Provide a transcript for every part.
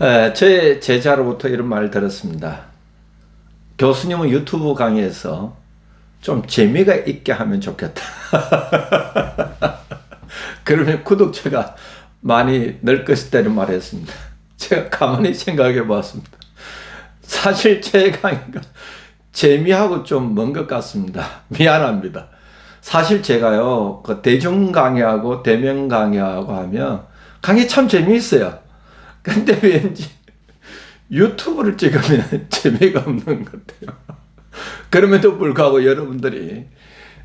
에, 제 제자로부터 이런 말 들었습니다. 교수님은 유튜브 강의에서 좀 재미가 있게 하면 좋겠다. 그러면 구독자가 많이 늘 것이다는 말을 했습니다. 제가 가만히 생각해 보았습니다. 사실 제 강의가 재미하고 좀 먼 것 같습니다. 미안합니다. 사실 제가요, 그 대중 강의하고 대면 강의하고 하면 강의 참 재미있어요. 근데 왠지 유튜브를 찍으면 재미가 없는 것 같아요. 그럼에도 불구하고 여러분들이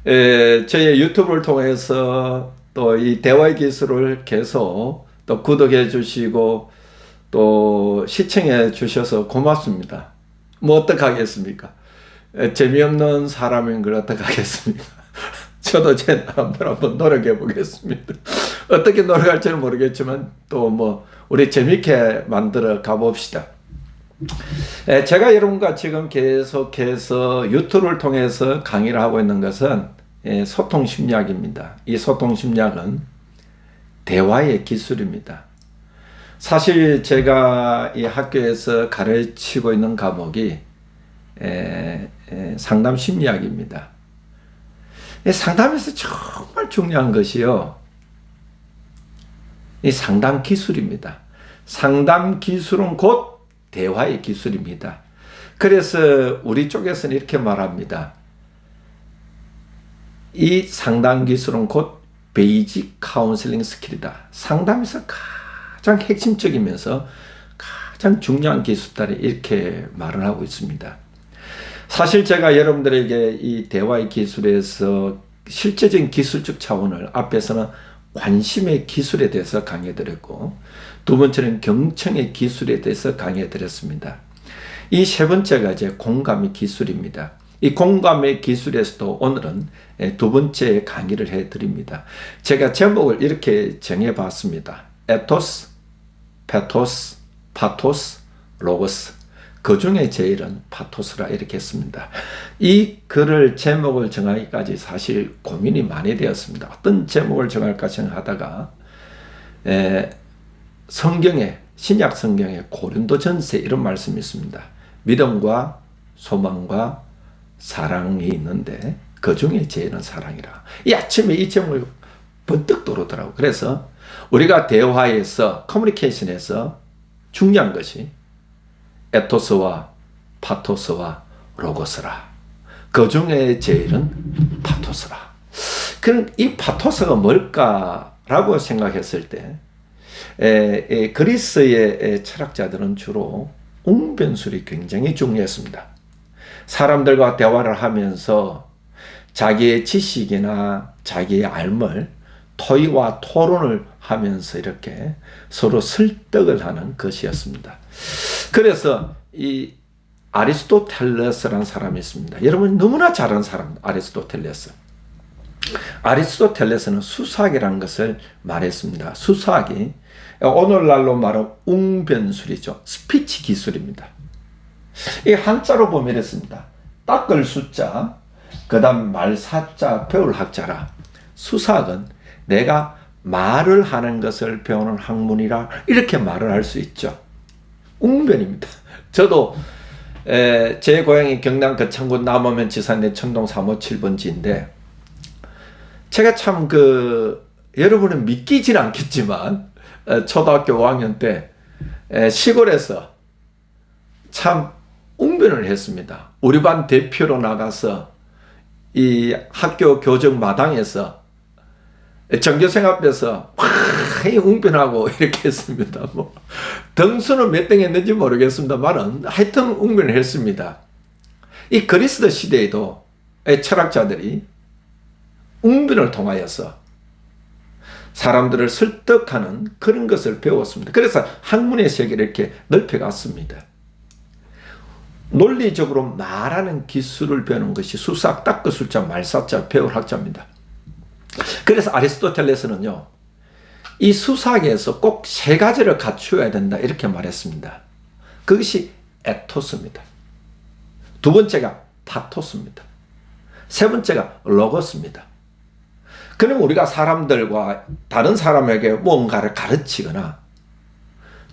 에, 저의 유튜브를 통해서 또 이 대화의 기술을 계속 또 구독해 주시고 또 시청해 주셔서 고맙습니다. 뭐 어떡하겠습니까? 에, 재미없는 사람인 걸 어떡하겠습니까? 저도 제 나름대로 한번 노력해 보겠습니다. 어떻게 노력할지는 모르겠지만 또 뭐 우리 재밌게 만들어 가봅시다. 에, 제가 여러분과 지금 계속해서 유튜브를 통해서 강의를 하고 있는 것은 에, 소통 심리학입니다. 이 소통 심리학은 대화의 기술입니다. 사실 제가 이 학교에서 가르치고 있는 과목이 상담 심리학입니다. 이 상담에서 정말 중요한 것이요. 이 상담 기술입니다. 상담 기술은 곧 대화의 기술입니다. 그래서 우리 쪽에서는 이렇게 말합니다. 이 상담 기술은 곧 베이직 카운슬링 스킬이다. 상담에서 가장 핵심적이면서 가장 중요한 기술들이 이렇게 말을 하고 있습니다. 사실 제가 여러분들에게 이 대화의 기술에서 실제적인 기술적 차원을 앞에서는 관심의 기술에 대해서 강의 드렸고 두 번째는 경청의 기술에 대해서 강의 드렸습니다. 이 세 번째가 이제 공감의 기술입니다. 이 공감의 기술에서도 오늘은 두 번째 강의를 해 드립니다. 제가 제목을 이렇게 정해 봤습니다. 에토스, 페토스, 파토스, 로고스. 그 중에 제일은 파토스라 이렇게 했습니다. 이 글을 제목을 정하기까지 사실 고민이 많이 되었습니다. 어떤 제목을 정할까 생각하다가 에, 성경에 신약 성경에 고린도 전세 이런 말씀이 있습니다. 믿음과 소망과 사랑이 있는데 그 중에 제일은 사랑이라. 이 아침에 이 제목을 번뜩 떠오르더라고. 그래서 우리가 대화에서 커뮤니케이션에서 중요한 것이 에토스와 파토스와 로고스라. 그 중에 제일은 파토스라. 그럼 이 파토스가 뭘까라고 생각했을 때, 에, 에, 그리스의 에, 철학자들은 주로 웅변술이 굉장히 중요했습니다. 사람들과 대화를 하면서 자기의 지식이나 자기의 알을 토의와 토론을 하면서 이렇게 서로 설득을 하는 것이었습니다. 그래서 이 아리스토텔레스라는 사람이 있습니다. 여러분 너무나 잘 아는 사람 아리스토텔레스. 아리스토텔레스는 수사학이라는 것을 말했습니다. 수사학이 오늘날로 말하면 웅변술이죠. 스피치 기술입니다. 이 한자로 보면 이렇습니다. 닦을 숫자, 그 다음 말사자, 배울 학자라. 수사학은 내가 말을 하는 것을 배우는 학문이라 이렇게 말을 할 수 있죠. 웅변입니다. 저도 에, 제 고향이 경남 거창군 남오면 지산내 청동 3호 7번지인데 제가 참 그 여러분은 믿기진 않겠지만 에, 초등학교 5학년 때 에, 시골에서 참 웅변을 했습니다. 우리 반 대표로 나가서 이 학교 교정 마당에서 전교생 앞에서 확 웅변하고 이렇게 했습니다. 뭐 등수는 몇 등 했는지 모르겠습니다만은 하여튼 웅변을 했습니다. 이 그리스도 시대에도 철학자들이 웅변을 통하여서 사람들을 설득하는 그런 것을 배웠습니다. 그래서 학문의 세계를 이렇게 넓혀갔습니다. 논리적으로 말하는 기술을 배우는 것이 수학, 닦그 숫자, 말사자, 배울 학자입니다. 그래서 아리스토텔레스는요, 이 수사학에서 꼭 세 가지를 갖추어야 된다, 이렇게 말했습니다. 그것이 에토스입니다. 두 번째가 파토스입니다. 세 번째가 로고스입니다. 그럼 우리가 사람들과 다른 사람에게 뭔가를 가르치거나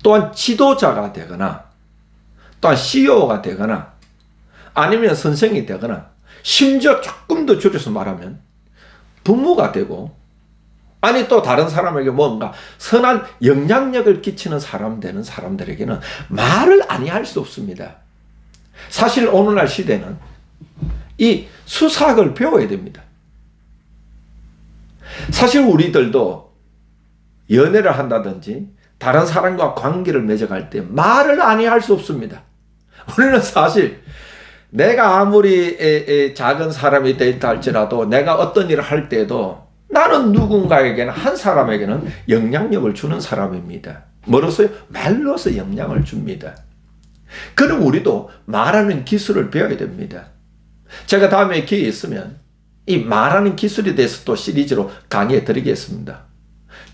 또한 지도자가 되거나 또한 CEO가 되거나 아니면 선생이 되거나 심지어 조금 더 줄여서 말하면 부모가 되고 아니 또 다른 사람에게 뭔가 선한 영향력을 끼치는 사람 되는 사람들에게는 말을 아니할 수 없습니다. 사실 오늘날 시대는 이 수사학을 배워야 됩니다. 사실 우리들도 연애를 한다든지 다른 사람과 관계를 맺어갈 때 말을 아니할 수 없습니다. 우리는 사실 내가 아무리 에, 에, 작은 사람이 되다 할지라도 내가 어떤 일을 할 때도 나는 누군가에게는 한 사람에게는 영향력을 주는 사람입니다. 뭐로서요? 말로서 영향을 줍니다. 그럼 우리도 말하는 기술을 배워야 됩니다. 제가 다음에 기회 있으면 이 말하는 기술에 대해서 또 시리즈로 강의해 드리겠습니다.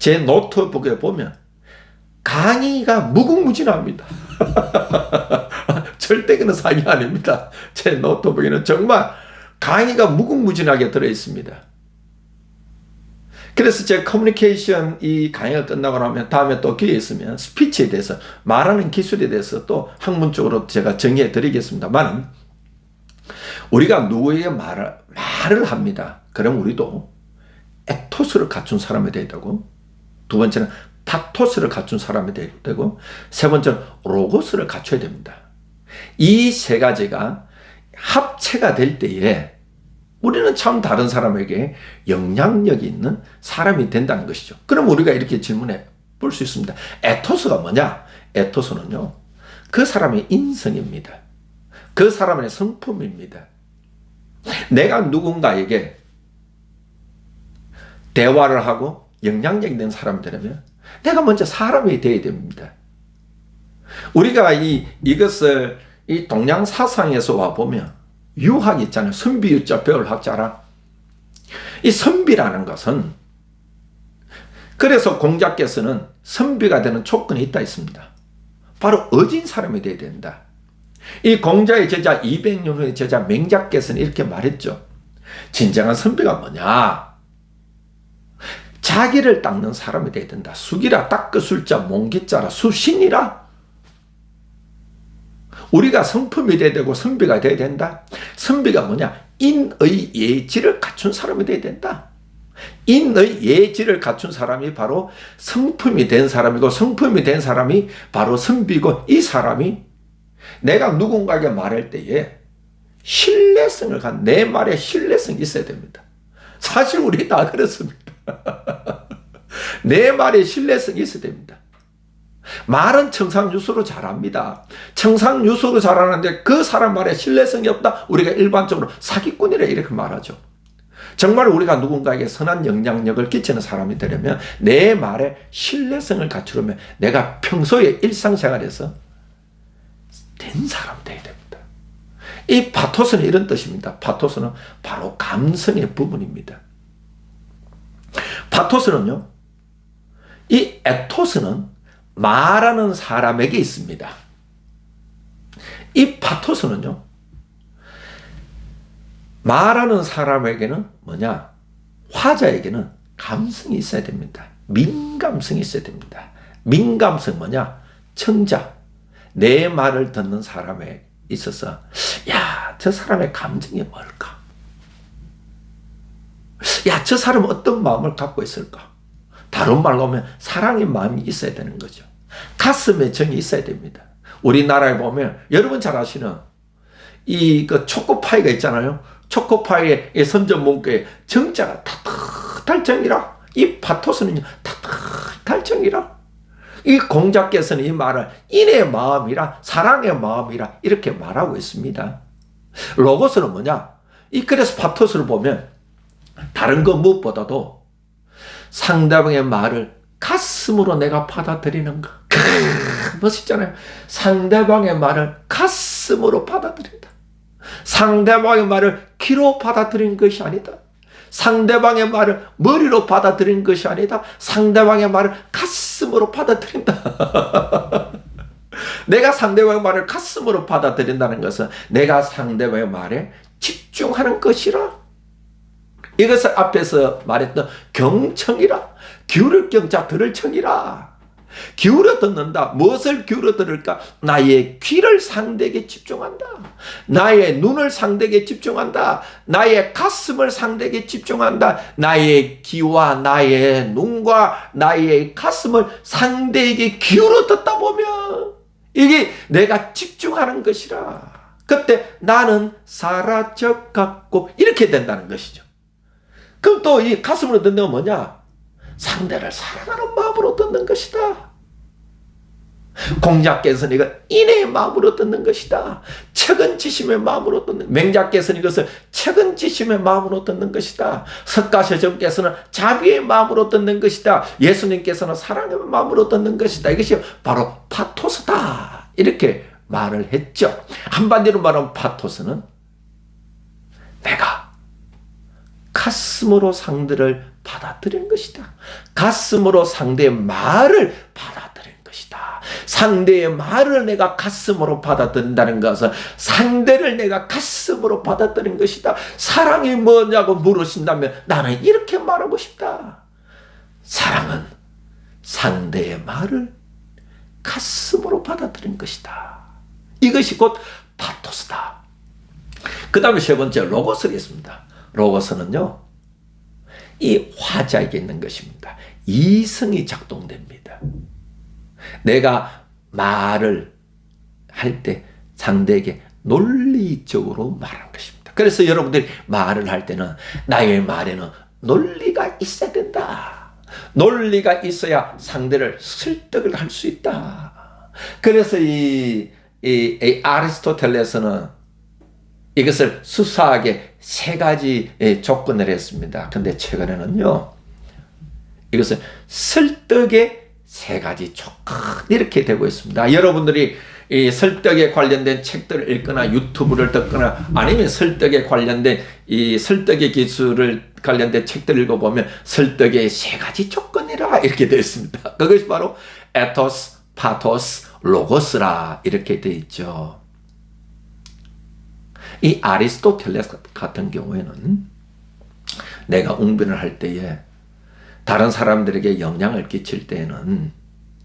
제 노트북에 보면 강의가 무궁무진합니다. 절대 그는 사기 아닙니다. 제 노트북에는 정말 강의가 무궁무진하게 들어 있습니다. 그래서 제 커뮤니케이션 이 강의가 끝나고 나면 다음에 또 기회 있으면 스피치에 대해서 말하는 기술에 대해서 또 학문적으로 제가 정의해 드리겠습니다만 우리가 누구에게 말을, 말을 합니다. 그럼 우리도 에토스를 갖춘 사람이 되야 되고 두 번째는 파토스를 갖춘 사람이 되야 되고 세 번째는 로고스를 갖춰야 됩니다. 이 세 가지가 합체가 될 때에 우리는 참 다른 사람에게 영향력이 있는 사람이 된다는 것이죠. 그럼 우리가 이렇게 질문해 볼 수 있습니다. 에토스가 뭐냐? 에토스는요, 그 사람의 인성입니다. 그 사람의 성품입니다. 내가 누군가에게 대화를 하고 영향력 있는 사람이 되려면 내가 먼저 사람이 되어야 됩니다. 우리가 이, 이것을 이 동양 사상에서 와 보면 유학 있잖아요. 선비유자 배울 학자라. 이 선비라는 것은 그래서 공자께서는 선비가 되는 조건이 있다 있습니다. 바로 어진 사람이 되어야 된다. 이 공자의 제자 200년 후의 제자 맹자께서는 이렇게 말했죠. 진정한 선비가 뭐냐? 자기를 닦는 사람이 되어야 된다. 숙이라 닦그 술자 몽기자라 수신이라. 우리가 성품이 돼야 되고 선비가 돼야 된다. 선비가 뭐냐? 인의 예지를 갖춘 사람이 돼야 된다. 인의 예지를 갖춘 사람이 바로 성품이 된 사람이고 성품이 된 사람이 바로 선비고 이 사람이 내가 누군가에게 말할 때에 신뢰성을 간 내 말에 신뢰성이 있어야 됩니다. 사실 우리 다 그렇습니다. 내 말에 신뢰성이 있어야 됩니다. 말은 청상유수로 잘합니다. 청상유수로 잘하는데 그 사람 말에 신뢰성이 없다. 우리가 일반적으로 사기꾼이라 이렇게 말하죠. 정말 우리가 누군가에게 선한 영향력을 끼치는 사람이 되려면 내 말에 신뢰성을 갖추려면 내가 평소에 일상생활에서 된 사람 되어야 됩니다. 이 파토스는 이런 뜻입니다. 파토스는 바로 감성의 부분입니다. 파토스는요, 이 에토스는 말하는 사람에게 있습니다. 이 파토스는요, 말하는 사람에게는 뭐냐? 화자에게는 감성이 있어야 됩니다. 민감성이 있어야 됩니다. 민감성 뭐냐? 청자. 내 말을 듣는 사람에 있어서, 야, 저 사람의 감정이 뭘까? 야, 저 사람은 어떤 마음을 갖고 있을까? 다른 말로 하면 사랑의 마음이 있어야 되는 거죠. 가슴에 정이 있어야 됩니다. 우리나라에 보면 여러분 잘 아시는 이 그 초코파이가 있잖아요. 초코파이의 선전 문구에 정자가 탁탁할 정이라 이 파토스는 탁탁할 정이라 이 공자께서는 이 말을 인의 마음이라 사랑의 마음이라 이렇게 말하고 있습니다. 로고스는 뭐냐? 이 그래서 파토스를 보면 다른 것 무엇보다도 상대방의 말을 가슴으로 내가 받아들이는 거. 멋있잖아요. 상대방의 말을 가슴으로 받아들인다. 상대방의 말을 귀로 받아들인 것이 아니다. 상대방의 말을 머리로 받아들인 것이 아니다. 상대방의 말을 가슴으로 받아들인다. 내가 상대방의 말을 가슴으로 받아들인다는 것은 내가 상대방의 말에 집중하는 것이라. 이것을 앞에서 말했던 경청이라. 기울을 경자 들을 청이라. 기울어 듣는다. 무엇을 기울어 들을까? 나의 귀를 상대에게 집중한다. 나의 눈을 상대에게 집중한다. 나의 가슴을 상대에게 집중한다. 나의 귀와 나의 눈과 나의 가슴을 상대에게 기울어 듣다 보면 이게 내가 집중하는 것이라. 그때 나는 사라져 갖고 이렇게 된다는 것이죠. 그럼 또 이 가슴으로 듣는 건 뭐냐? 상대를 사랑하는 마음으로 듣는 것이다. 공자께서는 이거 인의 마음으로 듣는 것이다. 책은지심의 마음으로 듣는 맹자께서는 이것을 책은지심의 마음으로 듣는 것이다. 석가셔정께서는 자비의 마음으로 듣는 것이다. 예수님께서는 사랑의 마음으로 듣는 것이다. 이것이 바로 파토스다. 이렇게 말을 했죠. 한마디로 말하면 파토스는 내가 가슴으로 상대를 받아들인 것이다. 가슴으로 상대의 말을 받아들인 것이다. 상대의 말을 내가 가슴으로 받아들인다는 것은 상대를 내가 가슴으로 받아들인 것이다. 사랑이 뭐냐고 물으신다면 나는 이렇게 말하고 싶다. 사랑은 상대의 말을 가슴으로 받아들인 것이다. 이것이 곧 파토스다. 그 다음에 세 번째 로고스가 있습니다. 로고스는요, 이 화자에게 있는 것입니다. 이성이 작동됩니다. 내가 말을 할 때 상대에게 논리적으로 말하는 것입니다. 그래서 여러분들이 말을 할 때는 나의 말에는 논리가 있어야 된다. 논리가 있어야 상대를 설득을 할 수 있다. 그래서 이, 이, 이 아리스토텔레스는 이것을 수사하게 세 가지 조건을 했습니다. 근데 최근에는요, 이것을 설득의 세 가지 조건 이렇게 되고 있습니다. 여러분들이 이 설득에 관련된 책들을 읽거나 유튜브를 듣거나 아니면 설득에 관련된 이 설득의 기술을 관련된 책들을 읽어보면 설득의 세 가지 조건이라 이렇게 되어 있습니다. 그것이 바로 에토스, 파토스, 로고스라 이렇게 되어 있죠. 이 아리스토텔레스 같은 경우에는 내가 웅변을 할 때에 다른 사람들에게 영향을 끼칠 때에는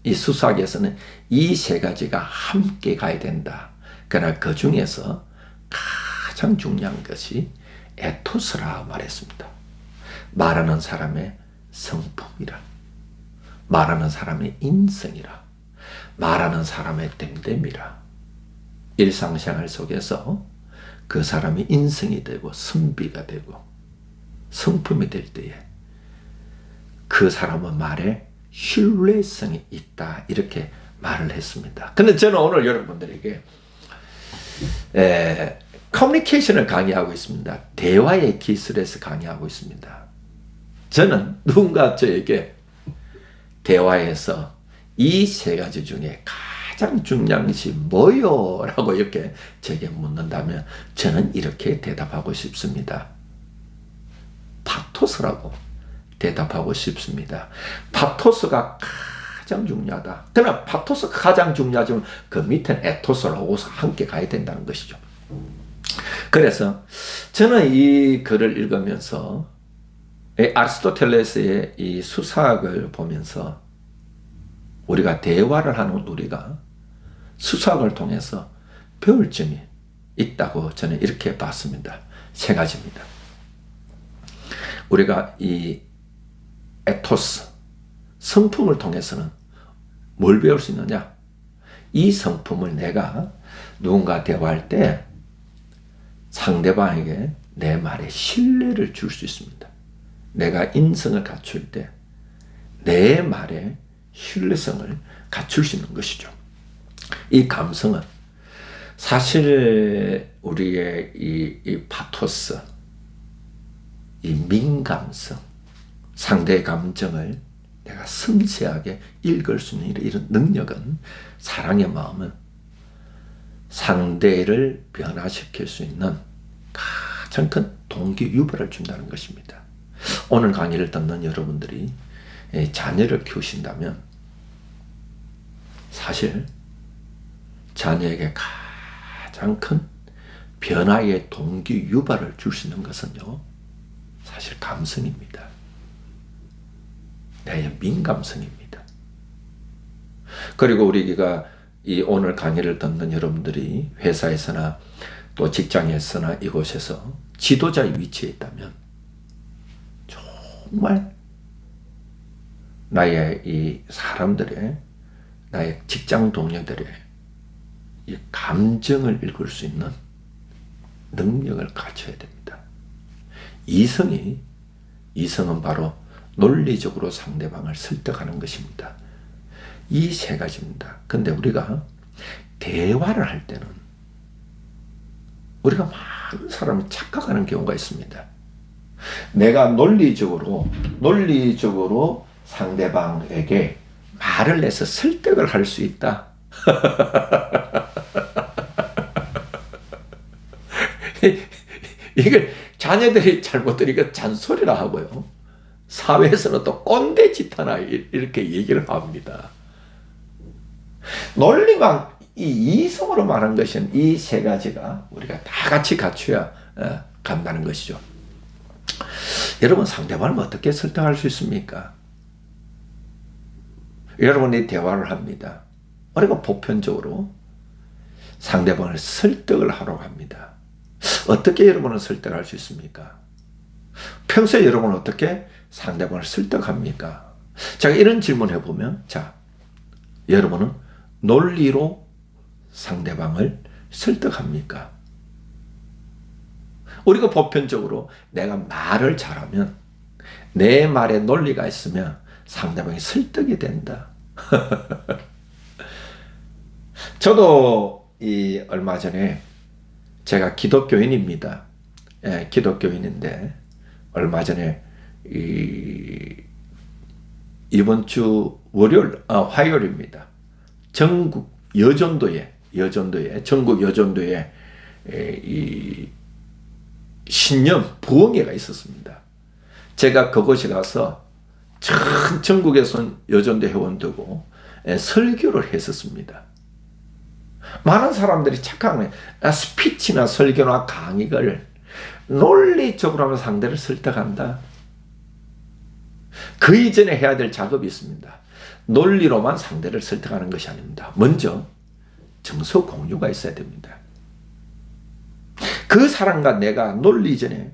이 수사학에서는 이 세 가지가 함께 가야 된다. 그러나 그 중에서 가장 중요한 것이 에토스라 말했습니다. 말하는 사람의 성품이라. 말하는 사람의 인성이라. 말하는 사람의 됨됨이라. 일상생활 속에서 그 사람이 인성이 되고 선비가 되고 성품이 될 때에 그 사람은 말에 신뢰성이 있다 이렇게 말을 했습니다. 근데 저는 오늘 여러분들에게 에, 커뮤니케이션을 강의하고 있습니다. 대화의 기술에서 강의하고 있습니다. 저는 누군가 저에게 대화에서 이 세 가지 중에 가장 중요한 것이 뭐요? 라고 이렇게 제게 묻는다면 저는 이렇게 대답하고 싶습니다. 파토스라고 대답하고 싶습니다. 파토스가 가장 중요하다. 그러나 파토스가 가장 중요하지만 그 밑에는 에토스라고 함께 가야 된다는 것이죠. 그래서 저는 이 글을 읽으면서 아리스토텔레스의 이 수사학을 보면서 우리가 대화를 하는 우리가 수사학을 통해서 배울 점이 있다고 저는 이렇게 봤습니다. 세 가지입니다. 우리가 이 에토스, 성품을 통해서는 뭘 배울 수 있느냐? 이 성품을 내가 누군가 대화할 때 상대방에게 내 말에 신뢰를 줄 수 있습니다. 내가 인성을 갖출 때 내 말에 신뢰성을 갖출 수 있는 것이죠. 이 감성은 사실 우리의 이, 이 파토스, 이 민감성, 상대의 감정을 내가 섬세하게 읽을 수 있는 이런 능력은 사랑의 마음은 상대를 변화시킬 수 있는 가장 큰 동기 유발을 준다는 것입니다. 오늘 강의를 듣는 여러분들이 자녀를 키우신다면 사실 자녀에게 가장 큰 변화의 동기 유발을 줄 수 있는 것은요, 사실 감성입니다. 내 민감성입니다. 그리고 우리가 이 오늘 강의를 듣는 여러분들이 회사에서나 또 직장에서나 이곳에서 지도자의 위치에 있다면 정말 나의 이 사람들의 나의 직장 동료들의 이 감정을 읽을 수 있는 능력을 갖춰야 됩니다. 이성이 이성은 바로 논리적으로 상대방을 설득하는 것입니다. 이 세 가지입니다. 근데 우리가 대화를 할 때는 우리가 많은 사람이 착각하는 경우가 있습니다. 내가 논리적으로 논리적으로 상대방에게 말을 해서 설득을 할 수 있다. 이걸 자녀들이 잘못 들으니까 잔소리라 하고요. 사회에서는 또 꼰대 짓 하나 이렇게 얘기를 합니다. 논리만 이 이성으로 말한 것은 이 세 가지가 우리가 다 같이 갖춰야 어, 간다는 것이죠. 여러분 상대방을 어떻게 설득할 수 있습니까? 여러분이 대화를 합니다. 우리가 보편적으로 상대방을 설득을 하러 합니다. 어떻게 여러분은 설득할 수 있습니까? 평소에 여러분은 어떻게 상대방을 설득합니까? 제가 이런 질문 해보면, 자, 여러분은 논리로 상대방을 설득합니까? 우리가 보편적으로 내가 말을 잘하면 내 말에 논리가 있으면 상대방이 설득이 된다. 저도 이 얼마 전에 제가 기독교인입니다. 예, 기독교인인데 얼마 전에 이 이번 주 월요일 아, 화요일입니다. 전국 여전도에 여전도에 전국 여전도에 이 신년 부흥회가 있었습니다. 제가 그곳에 가서 전 전국에서 여전도 회원들고 설교를 했었습니다. 많은 사람들이 착각하는 아, 스피치나 설교나 강의를 논리적으로 하면 상대를 설득한다. 그 이전에 해야 될 작업이 있습니다. 논리로만 상대를 설득하는 것이 아닙니다. 먼저 정서 공유가 있어야 됩니다. 그 사람과 내가 논리 전에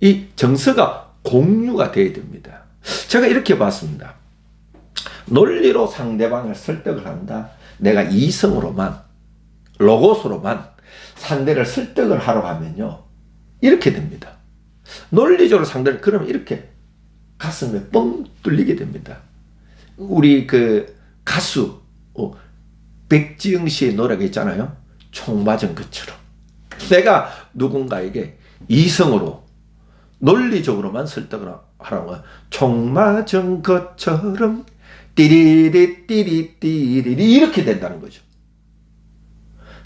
이 정서가 공유가 되어야 됩니다. 제가 이렇게 봤습니다. 논리로 상대방을 설득을 한다. 내가 이성으로만, 로고스로만 상대를 설득을 하러 가면요. 이렇게 됩니다. 논리적으로 상대를, 그러면 이렇게 가슴에 뻥 뚫리게 됩니다. 우리 그 가수, 어, 백지영 씨의 노래가 있잖아요. 총 맞은 것처럼. 내가 누군가에게 이성으로, 논리적으로만 설득을 하라고. 총 맞은 것처럼 띠리리 띠리 띠리리 이렇게 된다는 거죠.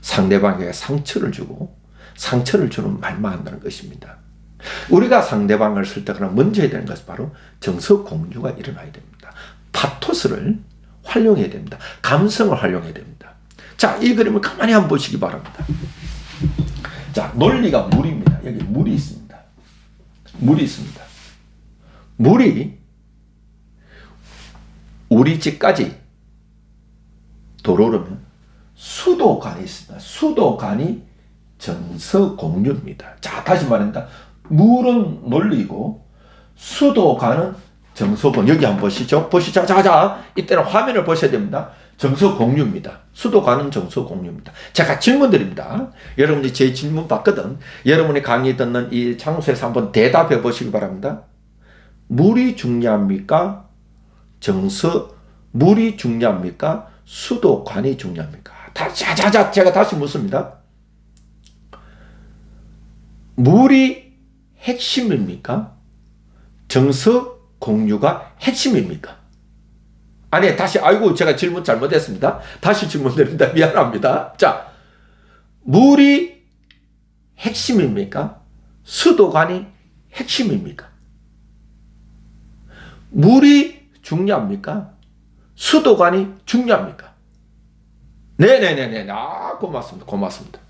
상대방에게 상처를 주고 상처를 주는 말만 한다는 것입니다. 우리가 상대방을 설득하는 먼저 해야 되는 것은 바로 정서 공유가 일어나야 됩니다. 파토스를 활용해야 됩니다. 감성을 활용해야 됩니다. 자, 이 그림을 가만히 한번 보시기 바랍니다. 자, 논리가 물입니다. 여기 물이 있습니다. 물이 있습니다. 물이 우리 집까지 도로르면 수도관이 있습니다. 수도관이 정서 공유입니다. 자, 다시 말한다. 물은 논리고 수도관은 정서공 여기 한번 보시죠. 보시죠. 자, 자, 이때는 화면을 보셔야 됩니다. 정서 공유입니다. 수도관은 정서 공유입니다. 제가 질문 드립니다. 여러분이 제 질문 받거든. 여러분이 강의 듣는 이 장소에서 한번 대답해 보시기 바랍니다. 물이 중요합니까? 정서 물이 중요합니까? 수도관이 중요합니까? 다, 자 자 자 제가 다시 묻습니다. 물이 핵심입니까? 정서 공유가 핵심입니까? 아니 다시 아이고 제가 질문 잘못했습니다. 다시 질문 드립니다. 미안합니다. 자 물이 핵심입니까? 수도관이 핵심입니까? 물이 중요합니까? 수도관이 중요합니까? 네네네네. 아, 고맙습니다. 고맙습니다.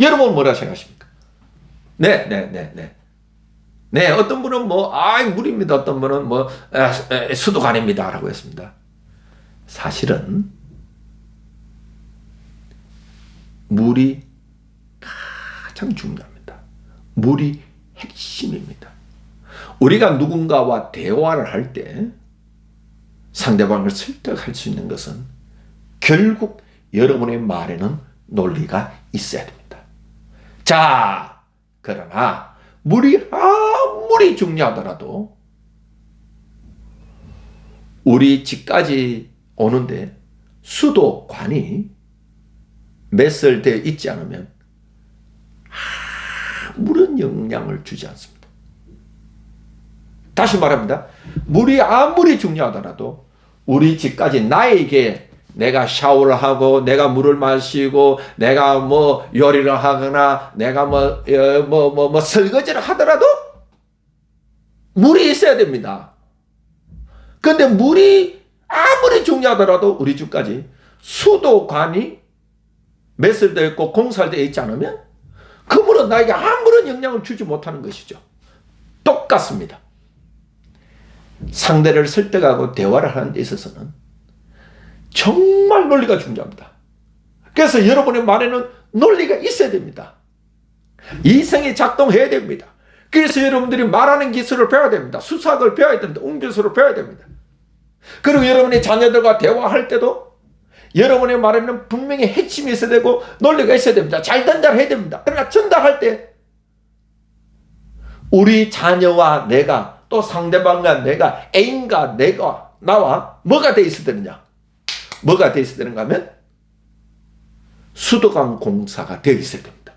여러분 뭐라 생각하십니까? 네, 네, 네, 네. 네, 어떤 분은 뭐, 아, 물입니다. 어떤 분은 뭐, 수도관입니다. 라고 했습니다. 사실은 물이 가장 중요합니다. 물이 핵심입니다. 우리가 누군가와 대화를 할 때 상대방을 설득할 수 있는 것은 결국 여러분의 말에는 논리가 있어야 됩니다. 자, 그러나 물이 아무리 중요하더라도 우리 집까지 오는데 수도관이 매설되어 있지 않으면 아무런 영향을 주지 않습니다. 다시 말합니다. 물이 아무리 중요하더라도 우리 집까지 나에게 내가 샤워를 하고 내가 물을 마시고 내가 뭐 요리를 하거나 내가 뭐 뭐뭐 뭐, 뭐, 뭐 설거지를 하더라도 물이 있어야 됩니다. 근데 물이 아무리 중요하더라도 우리 집까지 수도관이 매설되어 있고 공사되어 있지 않으면 그 물은 나에게 아무런 영향을 주지 못하는 것이죠. 똑같습니다. 상대를 설득하고 대화를 하는 데 있어서는 정말 논리가 중요합니다. 그래서 여러분의 말에는 논리가 있어야 됩니다. 이성이 작동해야 됩니다. 그래서 여러분들이 말하는 기술을 배워야 됩니다. 수학을 배워야 됩니다. 웅기술을 배워야 됩니다. 그리고 여러분이 자녀들과 대화할 때도 여러분의 말에는 분명히 핵심이 있어야 되고 논리가 있어야 됩니다. 잘 전달해야 됩니다. 그러나 전달할 때 우리 자녀와 내가 또 상대방과 내가 애인과 내가 나와 뭐가 돼 있어야 되느냐? 뭐가 돼 있어야 되는가 하면 수도관 공사가 되어 있어야 됩니다.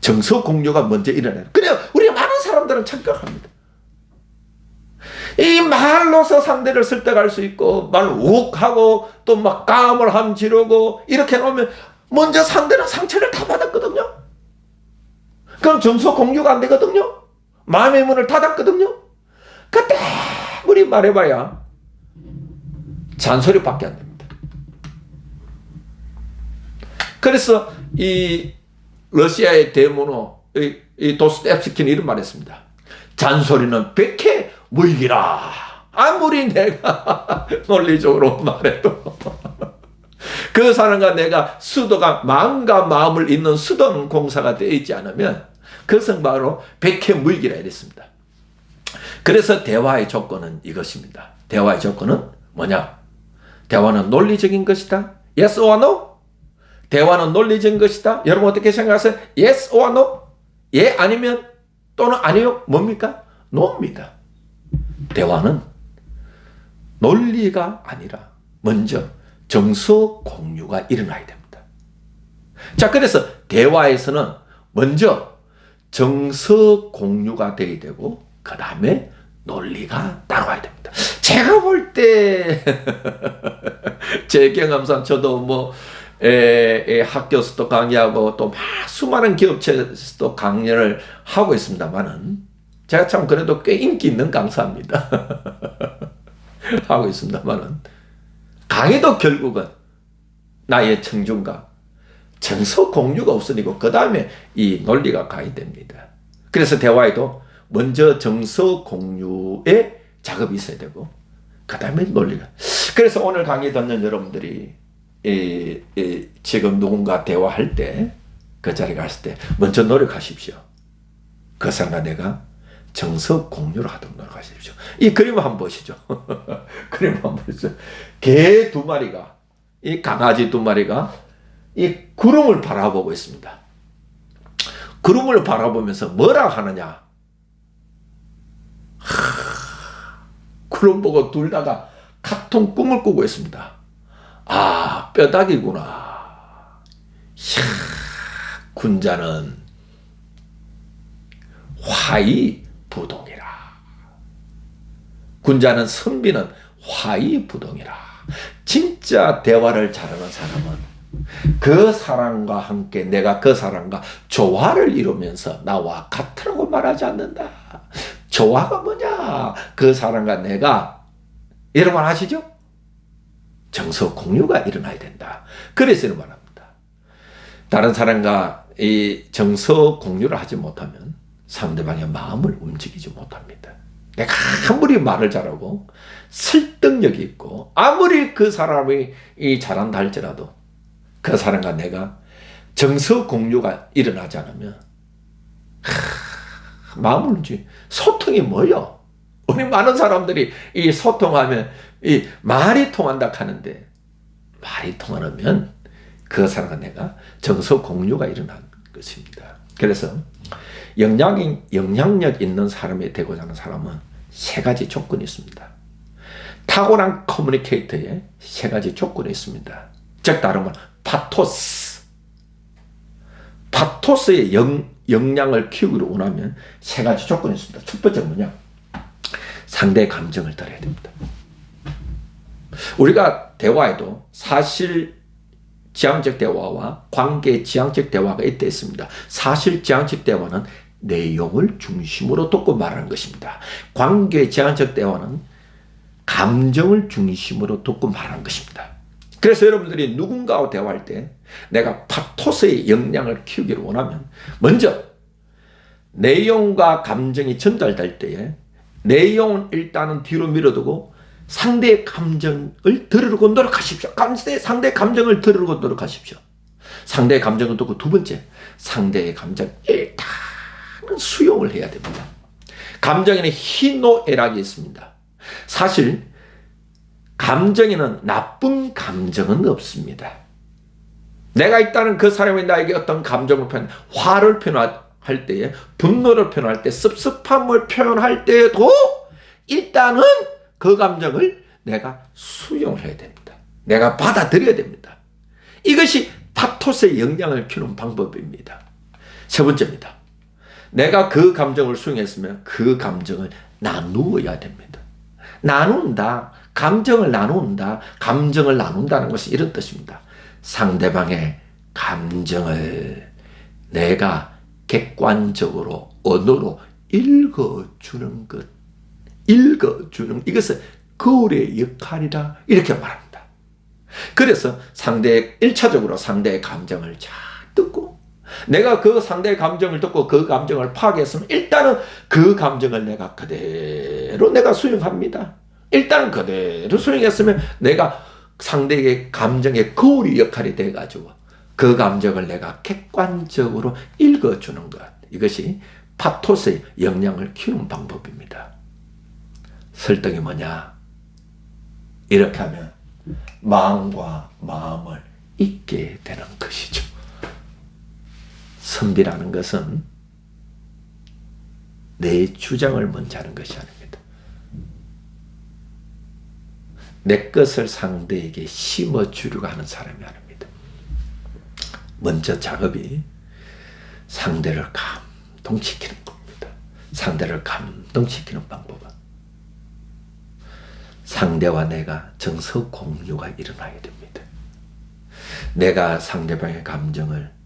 정서 공유가 먼저 일어나요. 그래요. 우리 많은 사람들은 착각합니다. 이 말로서 상대를 설득할 수 있고 말 욱 하고 또막 감을 함 지르고 이렇게 놓으면 먼저 상대는 상처를 다 받았거든요. 그럼 정서 공유가 안 되거든요. 마음의 문을 닫았거든요. 그때 우리 말해봐야 잔소리밖에 안 됩니다. 그래서 이 러시아의 대문호 이, 이 도스토옙스키는 이런 말했습니다. 잔소리는 백해 무익이라. 아무리 내가 논리적으로 말해도 그 사람과 내가 수도가 마음과 마음을 잇는 수도 공사가 되어 있지 않으면 그것은 바로 백해 무익이라 이랬습니다. 그래서 대화의 조건은 이것입니다. 대화의 조건은 뭐냐? 대화는 논리적인 것이다. Yes or no? 대화는 논리적인 것이다. 여러분 어떻게 생각하세요? Yes or no? 예 아니면 또는 아니요 뭡니까? no입니다. 대화는 논리가 아니라 먼저 정서 공유가 일어나야 됩니다. 자, 그래서 대화에서는 먼저 정서 공유가 돼야 되고, 그 다음에 논리가 따라와야 됩니다. 제가 볼 때, 제 경험상 저도 뭐, 에, 에, 학교에서도 강의하고 또 막 수많은 기업체에서도 강연을 하고 있습니다만은, 제가 참 그래도 꽤 인기 있는 강사입니다. 하고 있습니다만은 강의도 결국은 나의 청중과 정서 공유가 없으니까 그 다음에 이 논리가 가해됩니다. 그래서 대화에도 먼저 정서 공유의 작업이 있어야 되고 그 다음에 논리가. 그래서 오늘 강의 듣는 여러분들이 이, 이, 지금 누군가 대화할 때 그 자리에 갔을 때 먼저 노력하십시오. 그 사람과 내가 정서 공유를 하도록 노력하십시오. 이 그림을 한번 보시죠. 그림 한번 보시죠. 개 두 마리가, 이 강아지 두 마리가 이 구름을 바라보고 있습니다. 구름을 바라보면서 뭐라 하느냐? 하, 구름 보고 둘 다가 같은 꿈을 꾸고 있습니다. 아, 뼈다귀구나. 이야, 군자는 화이 부동이라. 군자는 선비는 화이 부동이라. 진짜 대화를 잘하는 사람은 그 사람과 함께 내가 그 사람과 조화를 이루면서 나와 같으라고 말하지 않는다. 조화가 뭐냐? 그 사람과 내가 여러분 아시죠? 정서 공유가 일어나야 된다. 그래서 이런 말합니다. 다른 사람과 이 정서 공유를 하지 못하면 상대방의 마음을 움직이지 못합니다. 내가 아무리 말을 잘하고 설득력이 있고 아무리 그 사람이 잘한다 할지라도 그 사람과 내가 정서 공유가 일어나지 않으면 하, 마음을 움직 소통이 뭐요? 우리 많은 사람들이 이 소통하면 이 말이 통한다 하는데 말이 통하면 그 사람과 내가 정서 공유가 일어난 것입니다. 그래서 영향, 영향력 있는 사람이 되고자 하는 사람은 세 가지 조건이 있습니다. 탁월한 커뮤니케이터에 세 가지 조건이 있습니다. 즉 다른 말 파토스. 파토스의 영, 역량을 키우기를 원하면 세 가지 조건이 있습니다. 첫 번째 뭐냐? 상대의 감정을 들어야 됩니다. 우리가 대화에도 사실 지향적 대화와 관계 지향적 대화가 있다 있습니다. 사실 지향적 대화는 내용을 중심으로 뒀고 말하는 것입니다. 관계 지향적 대화는 감정을 중심으로 뒀고 말하는 것입니다. 그래서 여러분들이 누군가와 대화할 때 내가 파토스의 역량을 키우기를 원하면 먼저 내용과 감정이 전달될 때에 내용은 일단은 뒤로 밀어두고 상대의 감정을 들으려고 노력하십시오. 상대, 상대의 감정을 들으려고 노력하십시오. 상대의 감정을 듣고 두 번째, 상대의 감정 일단은 수용을 해야 됩니다. 감정에는 희노애락이 있습니다. 사실 감정에는 나쁜 감정은 없습니다. 내가 일단은 그 사람이 나에게 어떤 감정을 표현, 화를 표현할 때에, 분노를 표현할 때, 섭섭함을 표현할 때에도 일단은 그 감정을 내가 수용을 해야 됩니다. 내가 받아들여야 됩니다. 이것이 파토스의 영향을 키우는 방법입니다. 세 번째입니다. 내가 그 감정을 수용했으면 그 감정을 나누어야 됩니다. 나눈다. 감정을 나눈다. 감정을 나눈다는 것이 이런 뜻입니다. 상대방의 감정을 내가 객관적으로 언어로 읽어주는 것. 읽어주는 이것은 거울의 역할이다 이렇게 말합니다. 그래서 상대 1차적으로 상대의 감정을 잘 듣고 내가 그 상대의 감정을 듣고 그 감정을 파악했으면 일단은 그 감정을 내가 그대로 내가 수용합니다. 일단은 그대로 수용했으면 내가 상대의 감정의 거울이 역할이 돼가지고 그 감정을 내가 객관적으로 읽어주는 것. 이것이 파토스의 역량을 키우는 방법입니다. 설득이 뭐냐? 이렇게 하면 마음과 마음을 잊게 되는 것이죠. 선비라는 것은 내 주장을 먼저 하는 것이 아닙니다. 내 것을 상대에게 심어주려고 하는 사람이 아닙니다. 먼저 작업이 상대를 감동시키는 겁니다. 상대를 감동시키는 방법은 상대와 내가 정서 공유가 일어나야 됩니다. 내가 상대방의 감정을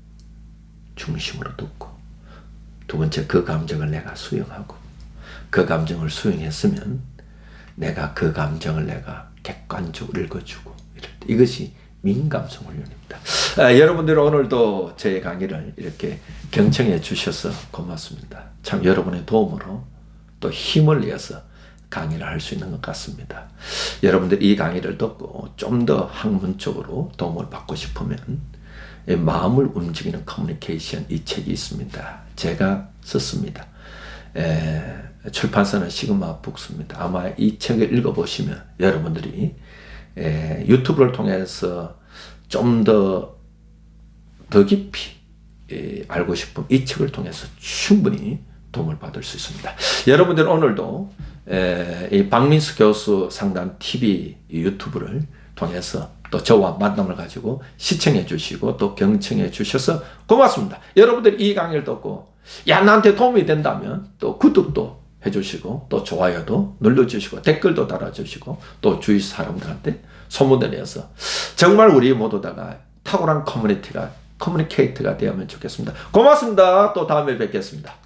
중심으로 듣고 두 번째 그 감정을 내가 수용하고 그 감정을 수용했으면 내가 그 감정을 내가 객관적으로 읽어주고 이것이 민감성 훈련입니다. 아, 여러분들 오늘도 제 강의를 이렇게 경청해 주셔서 고맙습니다. 참 여러분의 도움으로 또 힘을 내서 강의를 할 수 있는 것 같습니다. 여러분들 이 강의를 듣고 좀 더 학문적으로 도움을 받고 싶으면 마음을 움직이는 커뮤니케이션 이 책이 있습니다. 제가 썼습니다. 에, 출판사는 시그마 북스입니다. 아마 이 책을 읽어보시면 여러분들이 에, 유튜브를 통해서 좀 더 더 깊이 에, 알고 싶은 이 책을 통해서 충분히 도움을 받을 수 있습니다. 여러분들 오늘도 에, 이 박민수 교수 상담 TV 유튜브를 통해서 또 저와 만남을 가지고 시청해 주시고 또 경청해 주셔서 고맙습니다. 여러분들 이 강의를 듣고 야 나한테 도움이 된다면 또 구독도 해주시고 또 좋아요도 눌러주시고 댓글도 달아주시고 또 주위 사람들한테 소문을 내서 정말 우리 모두 다가 탁월한 커뮤니티가 커뮤니케이터가 되면 좋겠습니다. 고맙습니다. 또 다음에 뵙겠습니다.